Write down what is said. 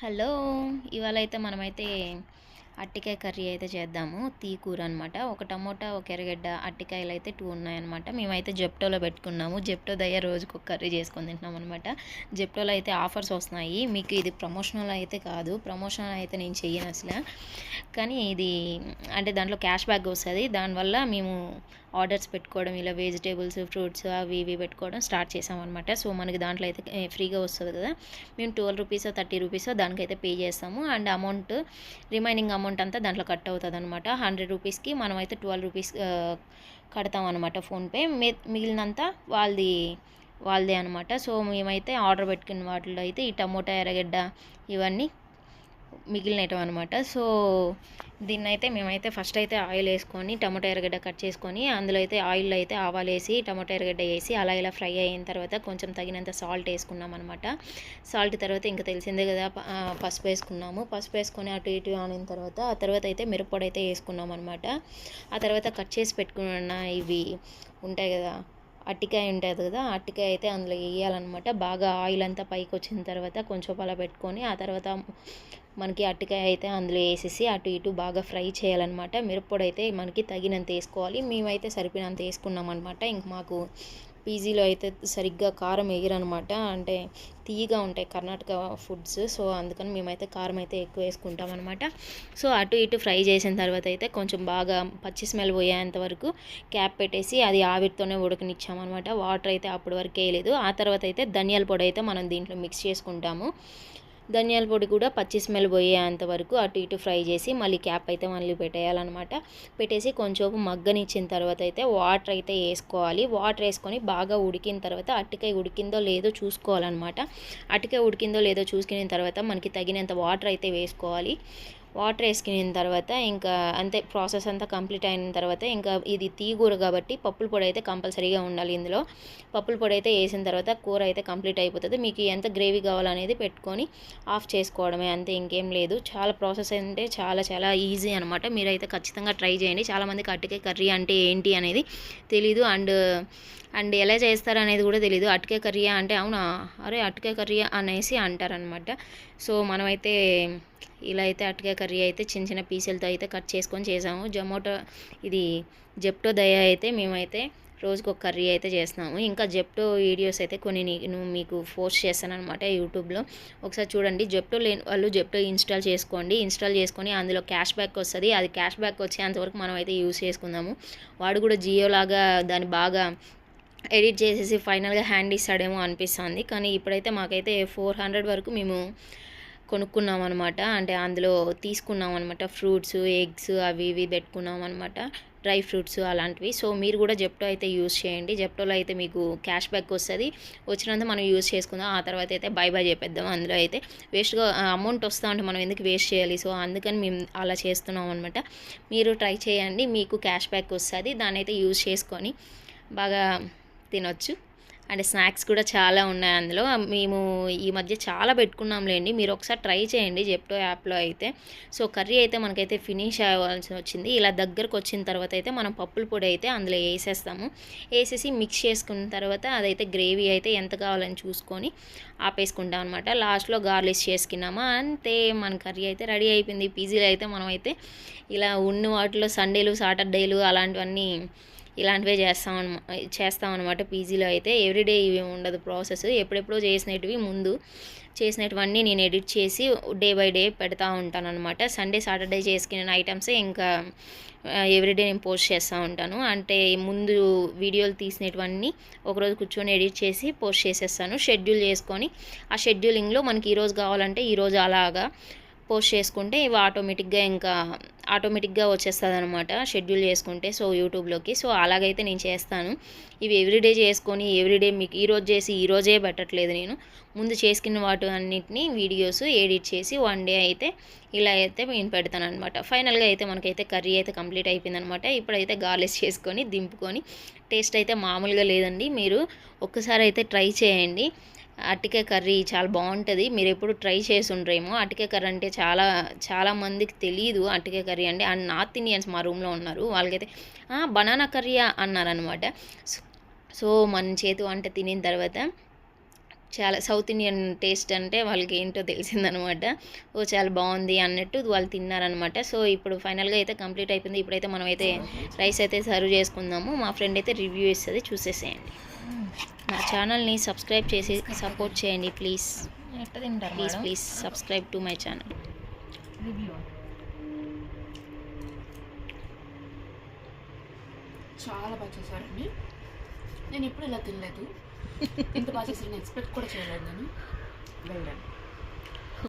Hello ఇవాళ అయితే మనమైతే అట్టికాయ కర్రీ అయితే చేద్దాము. తీ కూర అనమాట ఒక టమోటా ఒక ఎర్రగడ్డ అట్టికాయలు అయితే టూ ఉన్నాయన్నమాట. మేమైతే జెప్టోలో పెట్టుకున్నాము. జెప్టో దయ రోజుకు ఒక కర్రీ చేసుకొని తింటున్నాం అనమాట జెప్టోలో అయితే ఆఫర్స్ వస్తున్నాయి. మీకు ఇది ప్రమోషనల్ అయితే కాదు. ప్రమోషనల్ అయితే నేను చెయ్యను అసలు. కానీ ఇది అంటే దాంట్లో క్యాష్ బ్యాక్ వస్తుంది. దానివల్ల మేము ఆర్డర్స్ పెట్టుకోవడం ఇలా వెజిటేబుల్స్ ఫ్రూట్స్ అవి ఇవి పెట్టుకోవడం స్టార్ట్ చేసామన్నమాట. సో మనకి దాంట్లో అయితే ఫ్రీగా వస్తుంది కదా. మేము ట్వెల్వ్ రూపీసో థర్టీ రూపీసో దానికైతే పే చేస్తాము. అండ్ అమౌంట్ రిమైనింగ్ అమౌంట్ అంతా దాంట్లో కట్ అవుతుంది అనమాట హండ్రెడ్ రూపీస్కి మనమైతే ట్వెల్వ్ రూపీస్ కడతాం అనమాట ఫోన్పే మిగిలినంతా వాళ్ళది వాళ్ళదే అనమాట సో మేమైతే ఆర్డర్ పెట్టుకున్న వాటిలో అయితే ఈ టమోటా ఎర్రగడ్డ ఇవన్నీ మిగిలినవి అనమాట సో దీన్నైతే మేమైతే ఫస్ట్ అయితే ఆయిల్ వేసుకొని టమాటో ఎర్రగడ్డ కట్ చేసుకొని అందులో అయితే ఆయిల్ అయితే ఆవాలు వేసి టమాటో ఎర్రగడ్డ వేసి అలా ఇలా ఫ్రై అయిన తర్వాత కొంచెం తగినంత సాల్ట్ వేసుకున్నాం అనమాట సాల్ట్ తర్వాత ఇంకా తెలిసిందే కదా పసుపు వేసుకున్నాము. పసుపు వేసుకొని అటు ఇటు ఆనిన తర్వాత ఆ తర్వాత అయితే మిరప్పొడి అయితే వేసుకున్నాం అనమాట ఆ తర్వాత కట్ చేసి పెట్టుకున్న ఇవి ఉంటాయి కదా అట్టికాయ ఉంటుంది కదా అట్టికాయ అయితే అందులో వేయాలన్నమాట. బాగా ఆయిల్ అంతా పైకి వచ్చిన తర్వాత కొంచెం అలా పెట్టుకొని ఆ తర్వాత మనకి అట్టికాయ అయితే అందులో వేసేసి అటు ఇటు బాగా ఫ్రై చేయాలన్నమాట. మిరప్పొడి అయితే మనకి తగినంత వేసుకోవాలి. మేమైతే సరిపోయినంత వేసుకున్నాం అనమాట ఇంక మాకు పీజీలో అయితే సరిగ్గా కారం వేయరనమాట. అంటే తీయగా ఉంటాయి కర్ణాటక ఫుడ్స్. సో అందుకని మేమైతే కారం అయితే ఎక్కువ వేసుకుంటాం అనమాట సో అటు ఇటు ఫ్రై చేసిన తర్వాత అయితే కొంచెం బాగా పచ్చి స్మెల్ పోయేంత వరకు క్యాప్ పెట్టేసి అది ఆవిరితోనే ఉడకనిచ్చామన్నమాట వాటర్ అయితే అప్పటి వరకు వేయలేదు. ఆ తర్వాత అయితే ధనియాల పొడి అయితే మనం దీంట్లో మిక్స్ చేసుకుంటాము. ధనియాల పొడి కూడా పచ్చి స్మెల్ పోయేంత వరకు అటు ఇటు ఫ్రై చేసి మళ్ళీ క్యాప్ అయితే మళ్ళీ పెట్టేయాలన్నమాట. పెట్టేసి కొంచెం మగ్గనిచ్చిన తర్వాత అయితే వాటర్ అయితే వేసుకోవాలి. వాటర్ వేసుకొని బాగా ఉడికిన తర్వాత అట్టికాయ ఉడికిందో లేదో చూసుకోవాలన్నమాట. అట్టికాయ ఉడికిందో లేదో చూసుకున్న తర్వాత మనకి తగినంత వాటర్ అయితే వేసుకోవాలి. వాటర్ వేసుకున్న తర్వాత ఇంకా అంతే ప్రాసెస్ అంతా కంప్లీట్ అయిన తర్వాత ఇంకా ఇది తీగూర కాబట్టి పప్పుల పొడి అయితే కంపల్సరీగా ఉండాలి ఇందులో. పప్పుల పొడి అయితే వేసిన తర్వాత కూర అయితే కంప్లీట్ అయిపోతుంది. మీకు ఎంత గ్రేవీ కావాలనేది పెట్టుకొని ఆఫ్ చేసుకోవడమే అంతే ఇంకేం లేదు. చాలా ప్రాసెస్ అంటే చాలా చాలా ఈజీ అనమాట మీరైతే ఖచ్చితంగా ట్రై చేయండి. చాలామందికి అట్టికాయ కర్రీ అంటే ఏంటి అనేది తెలీదు. అండ్ అండ్ ఎలా చేస్తారు అనేది కూడా తెలియదు అటుకే కర్రీయా అంటే అవునా? అరే అటుకే కర్రీయా అనేసి అంటారనమాట సో మనమైతే ఇలా అయితే అటుకే కర్రీ అయితే చిన్న చిన్న పీసులతో అయితే కట్ చేసుకొని చేసాము. జొమాటో ఇది జెప్టో దయ అయితే మేమైతే రోజుకు ఒక కర్రీ అయితే చేస్తున్నాము. ఇంకా జెప్టో వీడియోస్ అయితే కొన్ని నేను మీకు పోస్ట్ చేస్తాను అనమాట యూట్యూబ్లో. ఒకసారి చూడండి. జెప్టో లేని వాళ్ళు జెప్టో ఇన్స్టాల్ చేసుకోండి. ఇన్స్టాల్ చేసుకొని అందులో క్యాష్ బ్యాక్ వస్తుంది. అది క్యాష్ బ్యాక్ వచ్చేంతవరకు మనం అయితే యూస్ చేసుకుందాము. వాడు కూడా జియో లాగా దాన్ని బాగా ఎడిట్ చేసేసి ఫైనల్గా హ్యాండ్ ఇస్తాడేమో అనిపిస్తుంది. కానీ ఇప్పుడైతే మాకైతే ఫోర్ హండ్రెడ్ వరకు మేము కొనుక్కున్నాం అనమాట అంటే అందులో తీసుకున్నాం అనమాట ఫ్రూట్స్ ఎగ్స్ అవి ఇవి పెట్టుకున్నాం అనమాట డ్రై ఫ్రూట్స్ అలాంటివి. సో మీరు కూడా జెప్టో అయితే యూస్ చేయండి. జెప్టోలో అయితే మీకు క్యాష్ బ్యాక్ వస్తుంది. వచ్చినంత మనం యూస్ చేసుకుందాం. ఆ తర్వాత అయితే బై బై చెప్పేద్దాం అందులో అయితే. వేస్ట్గా అమౌంట్ వస్తూ ఉంటే మనం ఎందుకు వేస్ట్ చేయాలి? సో అందుకని మేము అలా చేస్తున్నాం అనమాట మీరు ట్రై చేయండి. మీకు క్యాష్ బ్యాక్ వస్తుంది. దాన్ని అయితే యూస్ చేసుకొని బాగా తినొచ్చు. అండ్ స్నాక్స్ కూడా చాలా ఉన్నాయి అందులో. మేము ఈ మధ్య చాలా పెట్టుకున్నాంలేండి మీరు ఒకసారి ట్రై చేయండి జెప్టో యాప్లో అయితే. సో కర్రీ అయితే మనకైతే ఫినిష్ అవ్వాల్సి వచ్చింది. ఇలా దగ్గరకు వచ్చిన తర్వాత అయితే మనం పప్పుల పొడి అయితే అందులో వేసేస్తాము వేసేసి మిక్స్ చేసుకున్న తర్వాత అదైతే గ్రేవీ అయితే ఎంత కావాలని చూసుకొని ఆపేసుకుంటాం అనమాట లాస్ట్లో గార్లిష్ చేసుకున్నామా? అంతే. మన కర్రీ అయితే రెడీ అయిపోయింది. పీజీలో అయితే మనం అయితే ఇలా ఉన్న వాటిలో సండేలు సాటర్డేలు అలాంటివన్నీ ఇలాంటివే చేస్తాం అనమా చేస్తాం అనమాట పీజీలో అయితే. ఎవ్రీడే ఇవి ఉండదు ప్రాసెస్. ఎప్పుడెప్పుడో చేసినవి ముందు చేసినటువన్నీ నేను ఎడిట్ చేసి డే బై డే పెడతా ఉంటాను అనమాట సండే సాటర్డే చేసుకునే ఐటమ్స్ ఇంకా ఎవ్రీడే నేను పోస్ట్ చేస్తూ ఉంటాను. అంటే ముందు వీడియోలు తీసినటువన్నీ ఒకరోజు కూర్చొని ఎడిట్ చేసి పోస్ట్ చేసేస్తాను. షెడ్యూల్ చేసుకొని ఆ షెడ్యూలింగ్లో మనకి ఈరోజు కావాలంటే ఈరోజు అలాగా పోస్ట్ చేసుకుంటే ఇవి ఆటోమేటిక్గా ఇంకా ఆటోమేటిక్గా వచ్చేస్తుంది అనమాట షెడ్యూల్ చేసుకుంటే సో యూట్యూబ్లోకి. సో అలాగైతే నేను చేస్తాను. ఇవి ఎవ్రీడే చేసుకొని ఎవ్రీడే మీకు ఈరోజు చేసి ఈరోజే పెట్టట్లేదు నేను. ముందు చేసుకున్న వాటి అన్నిటిని వీడియోస్ ఎడిట్ చేసి వన్ డే అయితే ఇలా అయితే నేను పెడతాను అనమాట ఫైనల్గా అయితే మనకైతే కర్రీ అయితే కంప్లీట్ అయిపోయిందనమాట ఇప్పుడైతే గార్లిష్ చేసుకొని దింపుకొని టేస్ట్ అయితే మామూలుగా లేదండి. మీరు ఒక్కసారి అయితే ట్రై చేయండి. అటికే కర్రీ చాలా బాగుంటుంది. మీరు ఎప్పుడు ట్రై చేసి ఉండరేమో అట్టికాయ కర్రీ అంటే చాలా చాలా మందికి తెలియదు అట్టికాయ కర్రీ అంటే. అండ్ నార్త్ ఇండియన్స్ మా రూమ్లో ఉన్నారు. వాళ్ళకైతే బనానా కర్రీ అన్నారనమాట సో మన చేతి వంట తినిన తర్వాత చాలా సౌత్ ఇండియన్ టేస్ట్ అంటే వాళ్ళకి ఏంటో తెలిసిందనమాట. ఓ చాలా బాగుంది అన్నట్టు వాళ్ళు తిన్నారనమాట. సో ఇప్పుడు ఫైనల్గా అయితే కంప్లీట్ అయిపోయింది. ఇప్పుడైతే మనం అయితే రైస్ అయితే సర్వ్ చేసుకుందాము. మా ఫ్రెండ్ అయితే రివ్యూ ఇస్తుంది. చూసేసేయండి. నా ఛానల్ని సబ్స్క్రైబ్ చేసి సపోర్ట్ చేయండి please. Please please subscribe to my channel. చాలా బాగా చేశారండి. నేను ఎప్పుడు ఇలా తినలేదు. ఇంత బాగా చేశారని ఎక్స్పెక్ట్ కూడా చేయలేదు నేను. వెళ్ళాను.